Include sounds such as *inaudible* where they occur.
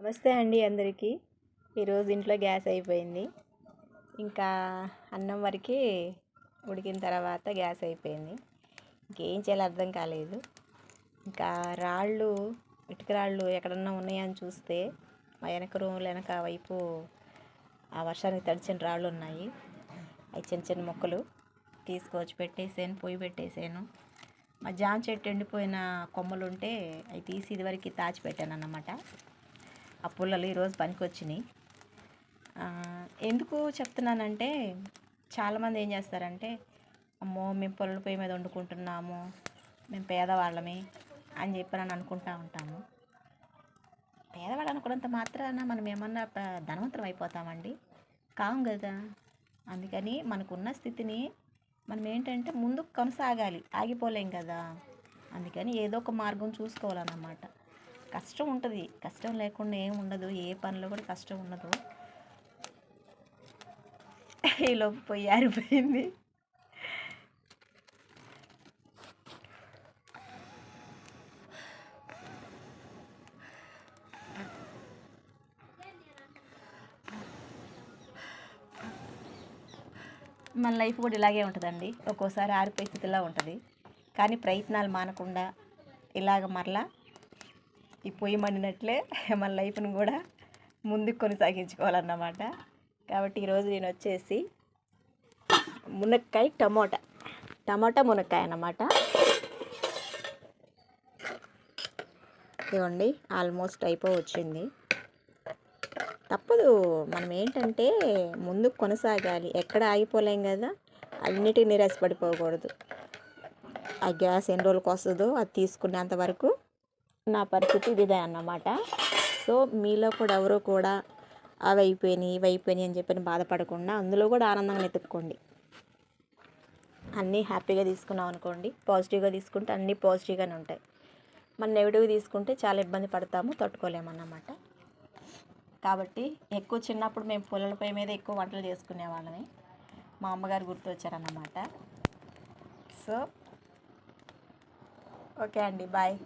నమస్తే అండి అందరికీ. ఈరోజు ఇంట్లో గ్యాస్ అయిపోయింది. ఇంకా అన్నం వరకు ఉడికిన తర్వాత గ్యాస్ అయిపోయింది. ఇంకేం చేయాలో అర్థం కాలేదు. ఇంకా రాళ్ళు ఇటుక రాళ్ళు ఎక్కడన్నా ఉన్నాయని చూస్తే మా వెనక రూములు వెనక వైపు ఆ వర్షానికి తడిచిన రాళ్ళు ఉన్నాయి. అవి చిన్న చిన్న మొక్కలు తీసుకొచ్చి పెట్టేసాను పొయ్యి పెట్టేసాను మా జామ చెట్టు ఎండిపోయిన కొమ్మలు ఉంటే అవి తీసి ఇదివరకు తాచి పెట్టాను అన్నమాట ఆ పుల్లలు ఈరోజు పనికొచ్చినాయి. వచ్చినాయి ఎందుకు చెప్తున్నానంటే చాలామంది ఏం చేస్తారంటే అమ్మో మేము పుల్లల పొయ్యి మీద వండుకుంటున్నాము మేము పేదవాళ్ళమే అని చెప్పి అని అనుకుంటా ఉంటాము. పేదవాళ్ళు అనుకున్నంత మాత్రాన మనం ఏమన్నా ధనవంతరం అయిపోతామండి? కావు కదా అందుకని మనకున్న స్థితిని మనం ఏంటంటే ముందుకు కొనసాగాలి ఆగిపోలేం కదా అందుకని ఏదో ఒక మార్గం చూసుకోవాలన్నమాట. కష్టం ఉంటుంది. కష్టం లేకుండా ఏం ఉండదు. ఏ పనిలో కూడా కష్టం ఉండదు. ఈలోపు పొయ్యి ఆరిపోయింది. మన లైఫ్ కూడా ఇలాగే ఉంటుందండి. ఒక్కోసారి ఆరిపోయి స్థితిలో ఉంటుంది. కానీ ప్రయత్నాలు మానకుండా ఇలాగ మరలా ఈ పొయ్యి మండినట్లే *laughs* మన లైఫ్ను కూడా ముందుకు కొనసాగించుకోవాలన్నమాట. కాబట్టి ఈరోజు నేను వచ్చేసి మునక్కాయ టమోటా. టమాటా మునక్కాయ అన్నమాట. ఇవ్వండి ఆల్మోస్ట్ అయిపో వచ్చింది తప్పదు మనం ఏంటంటే ముందుకు కొనసాగాలి. ఎక్కడ ఆగిపోలేం కదా అన్నిటికీ నిరాశపడిపోకూడదు. ఆ గ్యాస్ ఎన్ని రోజులకు వస్తుందో అది తీసుకునేంత వరకు నా పరిస్థితి ఇదే అన్నమాట. సో మీలో కూడా ఎవరో కూడా అవి అయిపోయినాయి ఇవి అయిపోయినాయి అని చెప్పి బాధపడకుండా అందులో కూడా ఆనందంగా వెతుక్కోండి. అన్నీ హ్యాపీగా తీసుకున్నాం అనుకోండి పాజిటివ్గా తీసుకుంటే అన్నీ పాజిటివ్గానే ఉంటాయి. మన నెగిటివ్ తీసుకుంటే చాలా ఇబ్బంది పడతాము తట్టుకోలేమన్నమాట. కాబట్టి ఎక్కువ చిన్నప్పుడు మేము పొలాల పొయ్యి మీద ఎక్కువ వంటలు చేసుకునే వాళ్ళని మా అమ్మగారు గుర్తొచ్చారన్నమాట. సో ఓకే అండి బాయ్.